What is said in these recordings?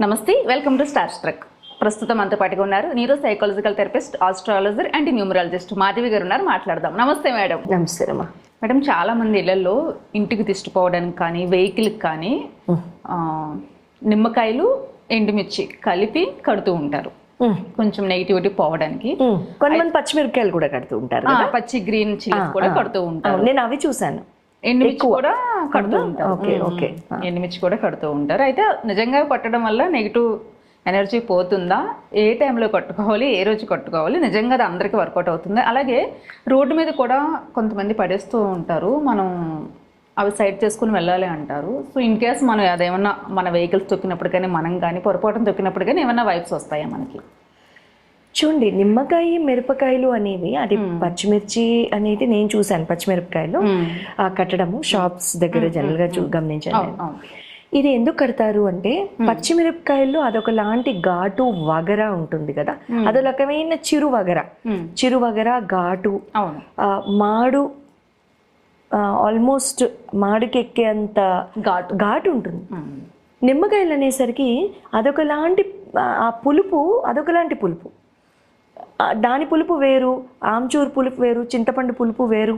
నమస్తే welcome to star struck ప్రస్తుతం అంత పాటుగా ఉన్నారు neuro psychological therapist astrologer and numerologist Madhavi garu ఉన్నారు మాట్లాడదాం. నమస్తే మేడం. నమస్తే అమ్మా మేడం చాలా మంది ఇళ్ళలో ఇంటికి తిష్టిపోవడానికి కానీ వెహికల్కి కానీ నిమ్మకాయలు ఎండుమిర్చి కలిపి కడుతూ ఉంటారు. కొంచెం నెగిటివిటీ పోవడానికి. కొంతమంది పచ్చిమిరపకాయలు కూడా కడుతూ ఉంటారు పచ్చి గ్రీన్ చిల్లీస్ కూడా కడుతూ ఉంటారు. నేను అవి చూసాను ఎండుమిర్చి కూడా కడుతూ ఉంటారు. ఓకే. ఓకే. ఎండుమిర్చి కూడా కడుతూ ఉంటారు. అయితే నిజంగా పట్టడం వల్ల నెగిటివ్ ఎనర్జీ పోతుందా? ఏ టైంలో కట్టుకోవాలి? ఏ రోజు కట్టుకోవాలి? నిజంగా అది అందరికీ వర్కౌట్ అవుతుంది. అలాగే రోడ్డు మీద కూడా కొంతమంది పడేస్తూ ఉంటారు. మనం అవి సైడ్ చేసుకుని వెళ్ళాలి అంటారు. సో ఇన్ కేస్ మనం అదేమన్నా మన వెహికల్స్ తొక్కినప్పుడు కానీ మనం కానీ పొరపాటున తొక్కినప్పుడు కానీ ఏమన్నా వైబ్స్ వస్తాయా మనకి? చూడండి నిమ్మకాయ మిరపకాయలు అనేవి అది పచ్చిమిర్చి అనేది నేను చూసాను పచ్చిమిరపకాయలు. ఆ కట్టడము షాప్స్ దగ్గర జనరల్గా చూ గమనించాను. ఇది ఎందుకు కడతారు అంటే పచ్చిమిరపకాయల్లో అదొక లాంటి ఘాటు వగర ఉంటుంది కదా. అదొక రకమైన చిరు వగర. చిరు వగర ఘాటు. మాడు ఆల్మోస్ట్ మాడుకెక్కేంత ఘాటు. ఘాటు ఉంటుంది. మ్మ్. నిమ్మకాయలు అనేసరికి అదొకలాంటి ఆ పులుపు అదొకలాంటి పులుపు. దాని పులుపు వేరు ఆమ్చూర్ పులుపు వేరు చింతపండు పులుపు వేరు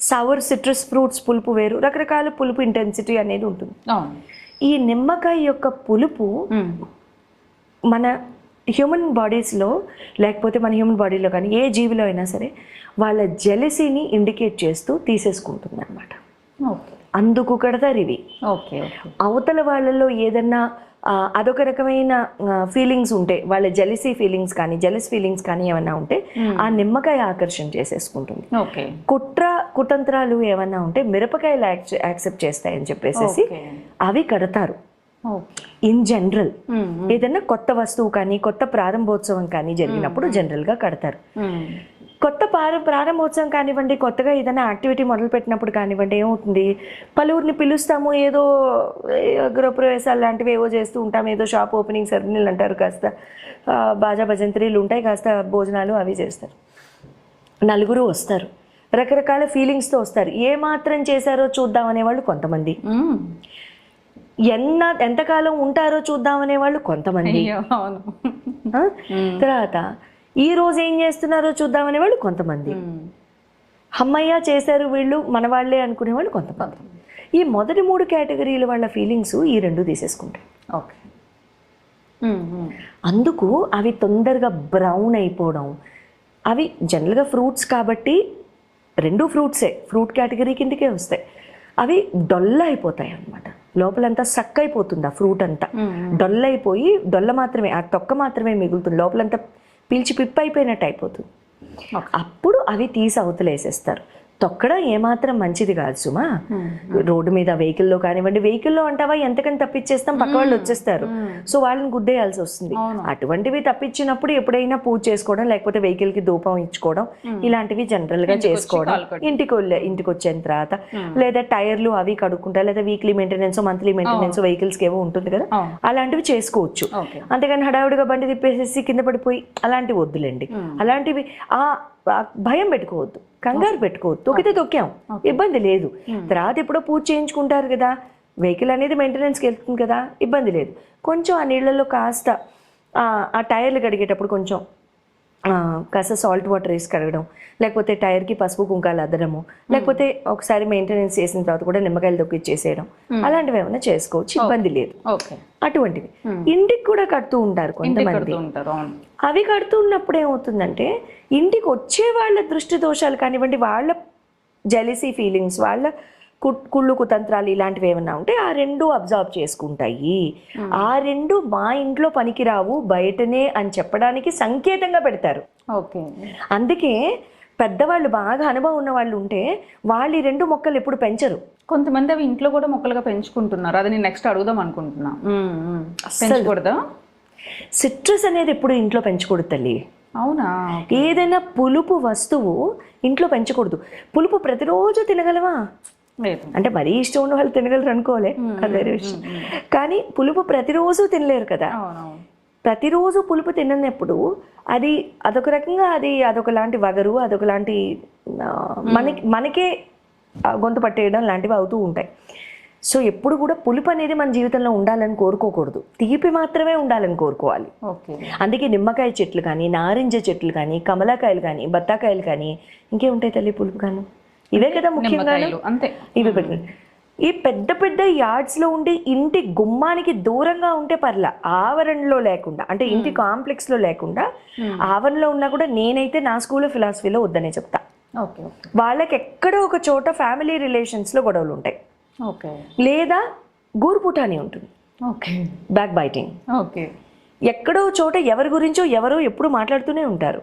సవర్ సిట్రస్ ఫ్రూట్స్ పులుపు వేరు రకరకాల పులుపు ఇంటెన్సిటీ అనేది ఉంటుంది. ఈ నిమ్మకాయ యొక్క పులుపు. మన హ్యూమన్ బాడీస్లో లేకపోతే మన హ్యూమన్ బాడీలో కానీ ఏ జీవిలో అయినా సరే వాళ్ళ జెలసీని ఇండికేట్ చేస్తూ తీసేసుకుంటుంది అనమాట అందుకు కడతారు ఇవి. అవతల వాళ్ళలో ఏదన్నా అదొక రకమైన ఫీలింగ్స్ ఉంటే వాళ్ళ జెలిసీ ఫీలింగ్స్ కానీ జెలస్ ఫీలింగ్స్ కానీ ఏమన్నా ఉంటే ఆ నిమ్మకాయ ఆకర్షణ చేసేసుకుంటుంది. కుట్ర కుతంత్రాలు ఏమన్నా ఉంటే మిరపకాయలు యాక్సెప్ట్ చేస్తాయని చెప్పేసి అవి కడతారు. In general hmm. ఏదన్నా కొత్త వస్తువు కానీ కొత్త ప్రారంభోత్సవం కానీ జరిగినప్పుడు జనరల్గా కడతారు. మ్మ్. కొత్త ప్రార ప్రారంభోత్సవం కానివ్వండి కొత్తగా ఏదైనా యాక్టివిటీ మొదలు పెట్టినప్పుడు కానివ్వండి ఏమవుతుంది? పలువురిని పిలుస్తాము ఏదో గృహప్రవేశాలు లాంటివి ఏవో చేస్తూ ఉంటాం ఏదో షాప్ ఓపెనింగ్ సెరమనీలు అంటారు కాస్త. బాజా భజంత్రీలు ఉంటాయి కాస్త భోజనాలు అవి చేస్తారు. నలుగురు వస్తారు. రకరకాల ఫీలింగ్స్తో వస్తారు. ఏ మాత్రం చేశారో చూద్దాం అనేవాళ్ళు కొంతమంది. ఎన్న ఎంతకాలం ఉంటారో చూద్దాం అనేవాళ్ళు కొంతమంది? తర్వాత ఈ రోజు ఏం చేస్తున్నారో చూద్దాం అనేవాళ్ళు కొంతమంది. మ్మ్. అమ్మయ్య చేశారు వీళ్ళు మన వాళ్ళే అనుకునే వాళ్ళు కొంతమంది. ఈ మొదటి మూడు కేటగిరీల వాళ్ళ ఫీలింగ్స్ ఈ రెండు తీసేసుకుంటాయి. ఓకే. అందుకు అవి తొందరగా బ్రౌన్ అయిపోవడం అవి జనరల్గా ఫ్రూట్స్ కాబట్టి రెండు ఫ్రూట్సే ఫ్రూట్ కేటగిరీ కిందకే వస్తాయి. అవి డొల్ల అయిపోతాయి అన్నమాట. లోపలంతా సక్ అయిపోతుంది ఆ ఫ్రూట్ అంతా. డొల్ల అయిపోయి డొల్ల మాత్రమే ఆ తొక్క మాత్రమే మిగులుతుంది. లోపలంతా పీల్చి పిప్ప అయిపోయినట్టు అయిపోతుంది. అప్పుడు అవి తీసి అవతలేసేస్తారు తొక్కడం ఏమాత్రం మంచిది కాదు సుమా. రోడ్డు మీద వెహికల్లో కానివ్వండి వెహికల్లో అంటావా ఎంతకని తప్పించేస్తాం పక్క వాళ్ళు వచ్చేస్తారు. సో వాళ్ళని గుద్దేయాల్సి వస్తుంది. అటువంటివి తప్పించినప్పుడు ఎప్పుడైనా పూజ చేసుకోవడం లేకపోతే వెహికల్కి ధూపం ఇచ్చుకోవడం ఇలాంటివి జనరల్గా చేసుకోవడం. ఇంటికి ఇంటికి వచ్చిన తర్వాత లేదా టైర్లు అవి కడుక్కుంటా లేదా వీక్లీ మెయింటెనెన్స్ మంత్లీ మెయింటెనెన్స్ వెహికల్స్కి ఏవో ఉంటుంది కదా. అలాంటివి చేసుకోవచ్చు. అంతేగాని హడావుడిగా బండి తిప్పేసేసి కింద పడిపోయి అలాంటివి వద్దులేండి. అలాంటివి ఆ భయం పెట్టుకోవద్దు. కంగారు పెట్టుకోవద్దు. తొక్కితే తొక్కాం. ఇబ్బంది లేదు. తర్వాత ఎప్పుడో పూజ చేయించుకుంటారు కదా. వెహికల్ అనేది మెయింటెనెన్స్కి వెళ్తుంది కదా. ఇబ్బంది లేదు. కొంచెం ఆ నీళ్ళల్లో కాస్త ఆ, ఆ టైర్లు కడిగేటప్పుడు కొంచెం కాస్త సాల్ట్ వాటర్ వేసి కడగడం. లేకపోతే టైర్కి పసుపు కుంకాలు అద్దడము. లేకపోతే ఒకసారి మెయింటెనెన్స్ చేసిన తర్వాత కూడా నిమ్మకాయలు తొక్కిచ్చేసేయడం అలాంటివి ఏమైనా చేసుకోవచ్చు. ఇబ్బంది లేదు. అటువంటివి. ఇంటికి కూడా కడుతూ ఉంటారు కొంతమంది. కడుతూ అవి కడుతున్నప్పుడు ఏమవుతుందంటే ఇంటికి వచ్చే వాళ్ళ దృష్టి దోషాలు కానివ్వండి వాళ్ళ జెలిసీ ఫీలింగ్స్ వాళ్ళ కుళ్ళు కుతంత్రాలు ఇలాంటివి ఏమన్నా ఉంటే ఆ రెండు అబ్జర్వ్ చేసుకుంటాయి. ఆ రెండు మా ఇంట్లో పనికిరావు బయటనే అని చెప్పడానికి సంకేతంగా పెడతారు. ఓకే. అందుకే పెద్దవాళ్ళు బాగా అనుభవం ఉన్న వాళ్ళు ఉంటే వాళ్ళు ఈ రెండు మొక్కలు ఎప్పుడు పెంచరు. కొంతమంది అవి ఇంట్లో కూడా మొక్కలుగా పెంచుకుంటున్నారు. అది నేను నెక్స్ట్ అడుగుదాం అనుకుంటున్నా. పెంచకూడదా? సిట్రస్ అనేది ఎప్పుడు ఇంట్లో పెంచకూడదు తల్లి. అవునా? ఏదైనా పులుపు వస్తువు ఇంట్లో పెంచకూడదు. పులుపు ప్రతిరోజు తినగలవా? అంటే మరీ ఇష్టం ఉన్న వాళ్ళు తినగలరు అనుకోలే. అది వేరే విషయం. కానీ పులుపు ప్రతిరోజు తినలేరు కదా. ప్రతిరోజు పులుపు తిననప్పుడు అది అదొక రకంగా అది అదొక లాంటి వగరు అదొక లాంటి ఆ, మనకి మనకే గొంతు పట్టేయడం లాంటివి అవుతూ ఉంటాయి. సో ఎప్పుడు కూడా పులుపు అనేది మన జీవితంలో ఉండాలని కోరుకోకూడదు. తీపి మాత్రమే ఉండాలని కోరుకోవాలి. అందుకే నిమ్మకాయ చెట్లు కానీ నారింజ చెట్లు కానీ కమలాకాయలు కానీ బత్తాకాయలు కానీ ఇంకేముంటాయి తల్లి పులుపు కానీ ఇవే కదా ముఖ్యంగా అంతే. ఇవి పెట్టుకుని ఈ పెద్ద పెద్ద yards లో ఉండి ఇంటి గుమ్మానికి దూరంగా ఉంటే పర్ల ఆవరణలో లేకుండా అంటే ఇంటి కాంప్లెక్స్లో లేకుండా ఆవరణలో ఉన్నా కూడా నేనైతే నా స్కూల్ ఫిలాసఫీలో వద్దనే చెప్తా. వాళ్ళకి ఎక్కడో ఒక చోట ఫ్యామిలీ రిలేషన్స్లో గొడవలు ఉంటాయి. ఓకే. లేదా గూరుపుటాని ఉంటుంది. ఓకే. Backbiting. ఓకే. ఎక్కడో చోట ఎవరి గురించో ఎవరో ఎప్పుడు మాట్లాడుతూనే ఉంటారు.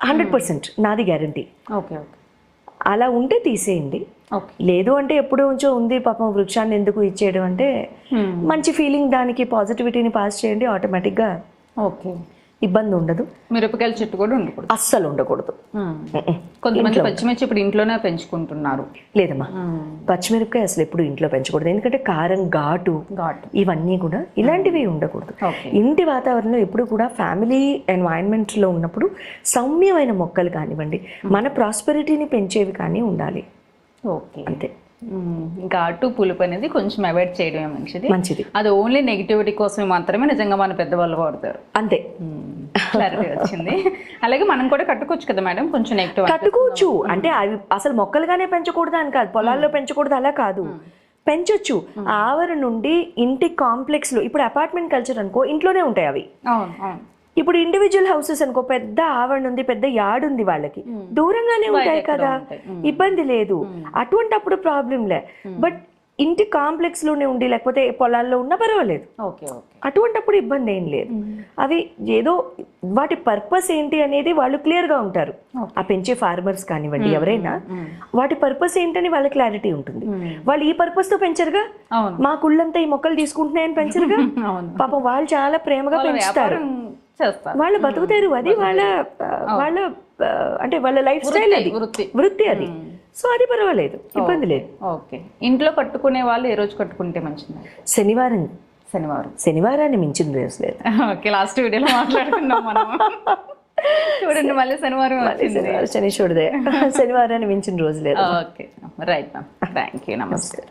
హండ్రెడ్ పర్సెంట్ నాది గ్యారంటీ. Okay okay. అలా ఉంటే తీసేయండి. లేదు అంటే ఎప్పుడో ఉంచో ఉంది పాపం వృక్షాన్ని ఎందుకు ఇచ్చేయడం అంటే మంచి ఫీలింగ్ దానికి పాజిటివిటీని పాస్ చేయండి ఆటోమేటిక్గా ఓకే. ఇబ్బంది ఉండదు. మిరపకాయల చెట్టు కూడా ఉండకూడదు. అస్సలు ఉండకూడదు. కొంతమంది పచ్చిమిర్చి ఇప్పుడు ఇంట్లోనే పెంచుకుంటున్నారు. లేదమ్మా. పచ్చిమిరపకాయ అసలు ఎప్పుడు ఇంట్లో పెంచకూడదు. ఎందుకంటే కారం ఘాటు ఘాటు. ఇవన్నీ కూడా ఇలాంటివి ఉండకూడదు. ఇంటి వాతావరణంలో ఎప్పుడు కూడా ఫ్యామిలీ ఎన్వైరన్మెంట్లో ఉన్నప్పుడు సౌమ్యమైన మొక్కలు కానివ్వండి మన ప్రాస్పెరిటీని పెంచేవి కానీ ఉండాలి. ఓకే. అంతే. అటు పులుపు అనేది కొంచెం అవాయిడ్ చేయడమే మంచిది. మంచిది. అది ఓన్లీ నెగిటివిటీ కోసమే మాత్రమే నిజంగా మన పెద్దవాళ్ళు వాడతారు. అంతే. క్లారిటీ వచ్చింది. అలాగే మనం కూడా కట్టుకోవచ్చు కదా మేడం? కొంచెం నెగిటివ్ కట్టుకోవచ్చు. అంటే అవి అసలు మొక్కలుగానే పెంచకూడదు అని కాదు. పొలాల్లో పెంచకూడదు అలా కాదు. పెంచొచ్చు. ఆవరణ నుండి ఇంటి కాంప్లెక్స్లో ఇప్పుడు అపార్ట్మెంట్ కల్చర్ అనుకో ఇంట్లోనే ఉంటాయి అవి. ఇప్పుడు ఇండివిజువల్ హౌసెస్ అనుకో పెద్ద ఆవరణ ఉంది పెద్ద యార్డ్ ఉంది వాళ్ళకి. దూరంగానే ఉంటాయి కదా. ఉంటాయి. ఇబ్బంది లేదు. అటువంటి అప్పుడు ప్రాబ్లం లే. బట్ ఇంటి కాంప్లెక్స్లోనే ఉండి లేకపోతే పొలాల్లో ఉన్నా పర్వాలేదు. Okay okay. అటువంటప్పుడు ఇబ్బంది ఏం లేదు. అవి ఏదో వాటి పర్పస్ ఏంటి అనేది వాళ్ళు క్లియర్గా ఉంటారు ఆ పెంచే ఫార్మర్స్ కానివ్వండి ఎవరైనా వాటి పర్పస్ ఏంటని వాళ్ళ క్లారిటీ ఉంటుంది. వాళ్ళు ఈ పర్పస్తో పెంచరుగా? మా కుళ్ళంతా ఈ మొక్కలు తీసుకుంటున్నాయని పెంచరుగా? పాపం వాళ్ళు చాలా ప్రేమగా పెంచుతారు. వాళ్ళు బతుకుతారు అది వాళ్ళ వాళ్ళ అంటే వాళ్ళ లైఫ్ స్టైల్ అది. వృత్తి. అది. సో అది పర్వాలేదు. ఇబ్బంది లేదు. ఓకే. ఇంట్లో కట్టుకునే వాళ్ళు ఏ రోజు కట్టుకుంటే మంచిది? శనివారం. శనివారం. శనివారాన్ని మించిన రోజు లేదు. ఓకే లాస్ట్ వీడియోలో మాట్లాడుకున్నాం మనం. చూడండి మళ్ళీ శనివారం శనివారం శనీశ్వరుడే శనివారాన్ని మించిన రోజు లేదు. Okay. Right ma'am. Thank you నమస్తే.